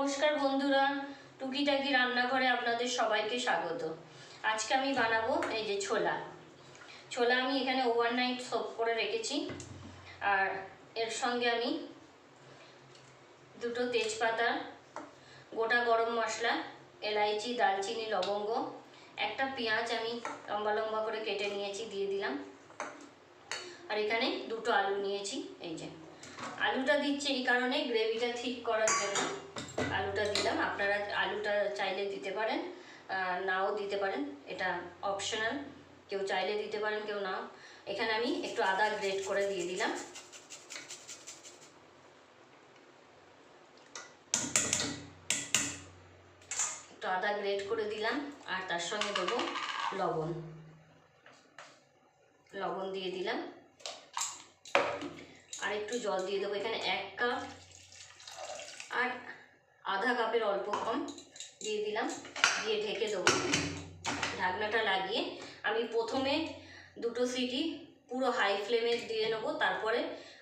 নমস্কার বন্ধুরা, টুকিটাকি রান্নাঘরে আপনাদের সবাইকে স্বাগত। আজকে আমি বানাবো এই যে ছোলা। ছোলা আমি এখানে ওভারনাইট সোপ করে রেখেছি। আর এর সঙ্গে আমি দুটো তেজপাতা, গোটা গরম মশলা, এলাইচি দালচিনি লবঙ্গ, একটা পেঁয়াজ আমি লম্বা লম্বা করে কেটে নিয়েছি, দিয়ে দিলাম। আর এখানে দুটো আলু নিয়েছি, এই যে। আলুটা দিচ্ছি এই কারণে গ্রেভিটা ঠিক করার জন্য। আলুটা দিলাম। আপনারা আলুটা চাইলে দিতে পারেন নাও দিতে পারেন। এটা অপশনাল কেউ চাইলে দিতে পারেন, কেউ নাও। এখানে আমি একটু আদা গ্রেট করে দিয়ে দিলাম। একটু আদা গ্রেট করে দিলাম, আর তার সঙ্গে দেবো লবণ। লবণ দিয়ে দিলাম। আর একটু জল দিয়ে দেবো। এখানে এক কাপ আর আধা কাপের অল্প কম দিয়ে দিলাম, দিয়ে ঢেকে দেবো। ঢাকনাটা লাগিয়ে আমি প্রথমে দুটো সিটি পুরো হাই ফ্লেমে দিয়ে নেব, তারপরে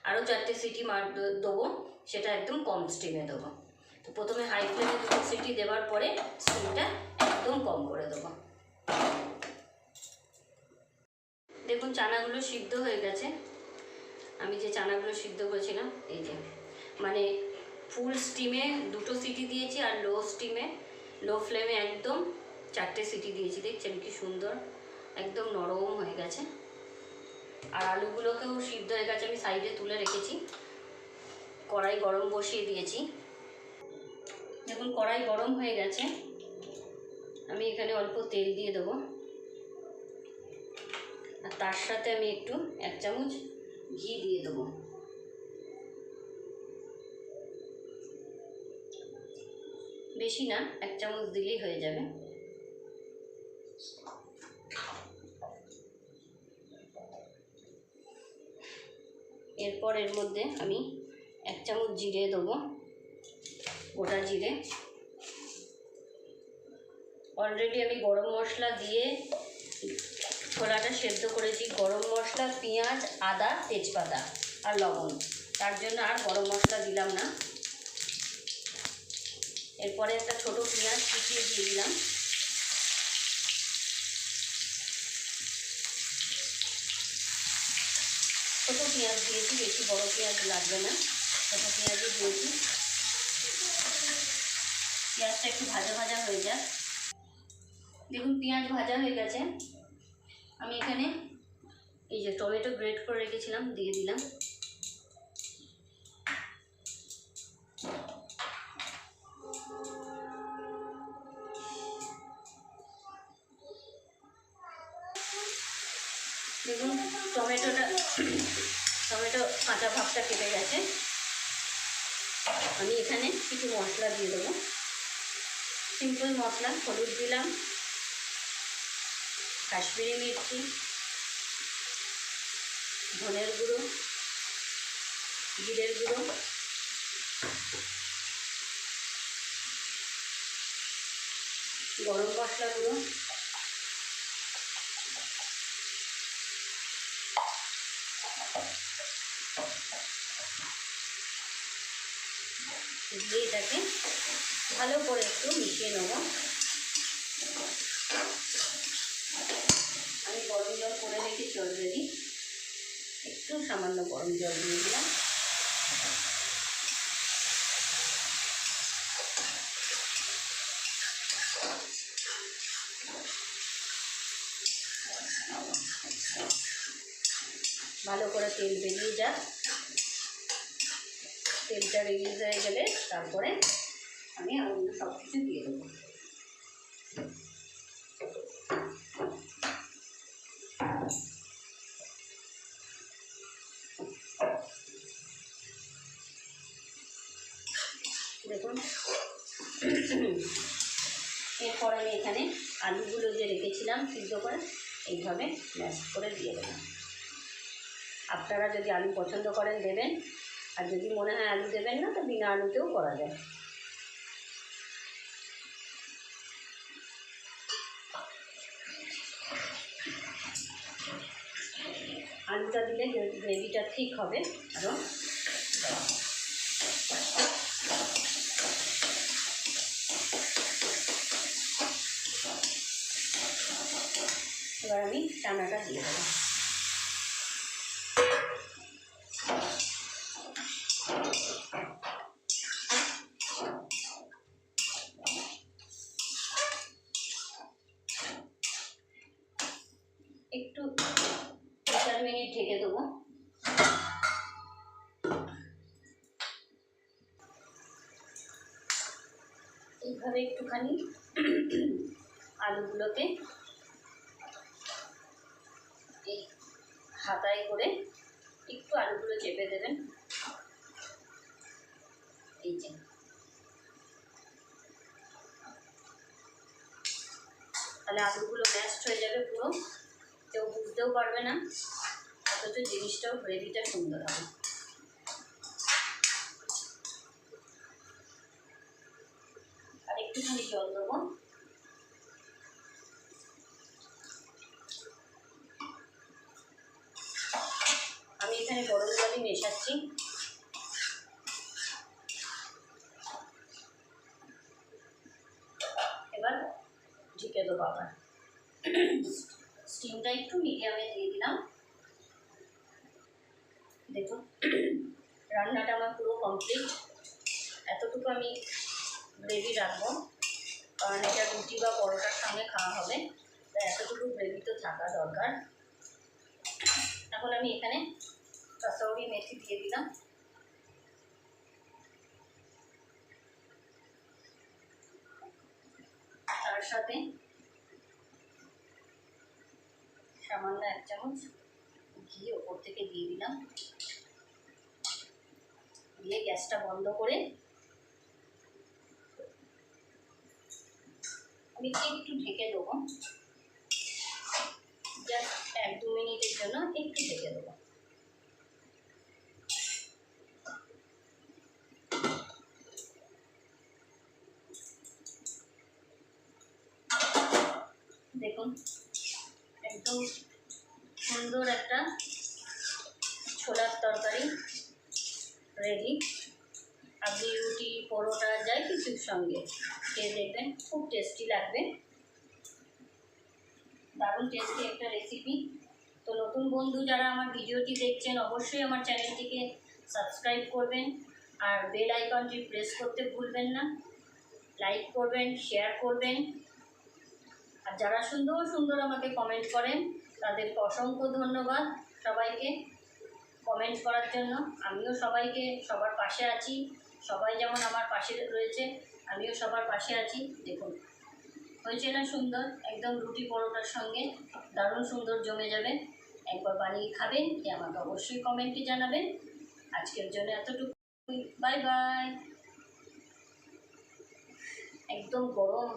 আরও চারটে সিটি মার দেবো, সেটা একদম কম স্টিমে দেবো। তো প্রথমে হাই ফ্লেমে দুটো সিটি দেওয়ার পরে স্টিমটা একদম কম করে দেবো। দেখুন চানাগুলো সিদ্ধ হয়ে গেছে। আমি যে চানাগুলো সিদ্ধ করেছিলাম, এই যে মানে ফুল স্টিমে দুটো সিটি দিয়েছি আর লো স্টিমে লো ফ্লেমে একদম চারটে সিটি দিয়েছি। দেখছেন কি সুন্দর? একদম নরম হয়ে গেছে। আর আলুগুলোকেও সিদ্ধ হয়ে গেছে, আমি সাইডে তুলে রেখেছি। কড়াই গরম বসিয়ে দিয়েছি। দেখুন, কড়াই গরম হয়ে গেছে। আমি এখানে অল্প তেল দিয়ে দেবো। আর তার সাথে আমি একটু এক চামচ ঘি দিয়ে দেবো। বেশি না, এক চামচ দিলেই হয়ে যাবে। এরপর এর মধ্যে আমি এক চামচ জিরে দেবো, গোটা জিরে। অলরেডি আমি গরম মশলা দিয়ে ছোলাটা সেদ্ধ করেছি। গরম মশলা, পেঁয়াজ, আদা, তেজপাতা আর লবণ। তার জন্য আর গরম মশলা দিলাম না। এরপরে একটা ছোট পেঁয়াজ কুচিয়ে দিয়ে দিলাম। ছোটো পেঁয়াজ দিয়েছি, বেশি বড় পেঁয়াজ লাগবে না। ছোটো পেঁয়াজই দিয়েছি। পেঁয়াজটা একটু ভাজা ভাজা হয়ে যাক। দেখুন, পেঁয়াজ ভাজা হয়ে গেছে। আমি এখানে এই যে টমেটো গ্রেট করে রেখেছিলাম, দিয়ে দিলাম। দেখুন, টমেটোটা, টমেটো কাঁচা ভাবটা কেটে গেছে। আমি এখানে কিছু মশলা দিয়ে দেবো। সিম্পল মশলা, হলুদ দিলাম, কাশ্মীরি মির্চি, ধনের গুঁড়ো, জিরের গুঁড়ো, গরম মশলা গুঁড়ো। দিয়ে এটাকে ভালো করে একটু মিশিয়ে নেব। আমি গরম জল করে রেখেছি অলরেডি একটু সামান্য গরম জল দিয়ে দিলাম। ভালো করে তেল বেরিয়ে যাক। তেলটা রিলিজ হয়ে গেলে তারপরে আমি অন্য সব কিছু দিয়ে দেবো। দেখুন। এরপর আমি এখানে আলুগুলো যে রেখেছিলাম সিদ্ধ করে, এইভাবে ম্যাশ করে দিয়ে দেবো। আপনারা যদি আলু পছন্দ করেন দেবেন, আর যদি মনে হয় আলু দেবেন না, তো বিনা আলুতেও করা যায়। আলুটা দিলে গ্রেভিটা ঠিক হবে আরও এবার আমি টানাটা দিয়ে দেবো। এইভাবে একটুখানি আলুগুলোকে এই হাতায় করে একটু আলুগুলো চেপে দেবেন। এই যে। তাহলে আলুগুলো ম্যাশড হয়ে যাবে পুরো। কেউ বুঝতেও পারবে না, অথচ জিনিসটাও গ্রেভিটা সুন্দর হবে আর একটুখানি জল দেবো। আমি এখানে গরম জলই মেশাচ্ছি। এবার ঢেকে দেবো আবার। স্টিমটা একটু মিডিয়ামে দিয়ে দিলাম। দেখুন, রান্নাটা আমার পুরো কমপ্লিট এতটুকু আমি গ্রেভি রাখব। কারণ এটা রুটি বা পরোটার সঙ্গে খাওয়া হবে। তাই এতটুকু গ্রেভি তো থাকা দরকার। এখন আমি এখানে কাসৌরি মেথি দিয়ে দিলাম। তার সাথে সামান্য এক চামচ ঘি ওপর থেকে দিয়ে দিলাম। দিয়ে গ্যাসটা বন্ধ করে আমি একটু ঢেকে দেবো। জাস্ট এক দু মিনিটের জন্য একটু ঢেকে দেবো। দেখুন, একদম সুন্দর একটা ছোলার তরকারি রেডি আপনি রুটি, পরোটা, যাই কিছুর সঙ্গে। খেয়ে দেখবেন, খুব টেস্টি লাগবে। দারুণ টেস্টি একটা রেসিপি তো নতুন বন্ধু যারা আমার ভিডিওটি দেখছেন, অবশ্যই আমার চ্যানেলটিকে সাবস্ক্রাইব করবেন আর বেল আইকনটি প্রেস করতে ভুলবেন না। লাইক করবেন শেয়ার করবেন। আর যারা সুন্দর সুন্দর আমাকে কমেন্ট করেন, তাদেরকে অসংখ্য ধন্যবাদ সবাইকে কমেন্ট করার জন্য। আমিও সবাইকে সবার পাশে আছি। সবাই যেমন আমার পাশে রয়েছে আমিও সবার পাশে আছি, দেখুন। হয়েছে না সুন্দর? একদম রুটি পরোটার সঙ্গে দারুণ সুন্দর জমে যাবে। একবার বানিয়ে খাবেন, কি আমাকে অবশ্যই কমেন্টে জানাবেন। আজকের জন্য এতটুকু বাই বাই। একদম গরম।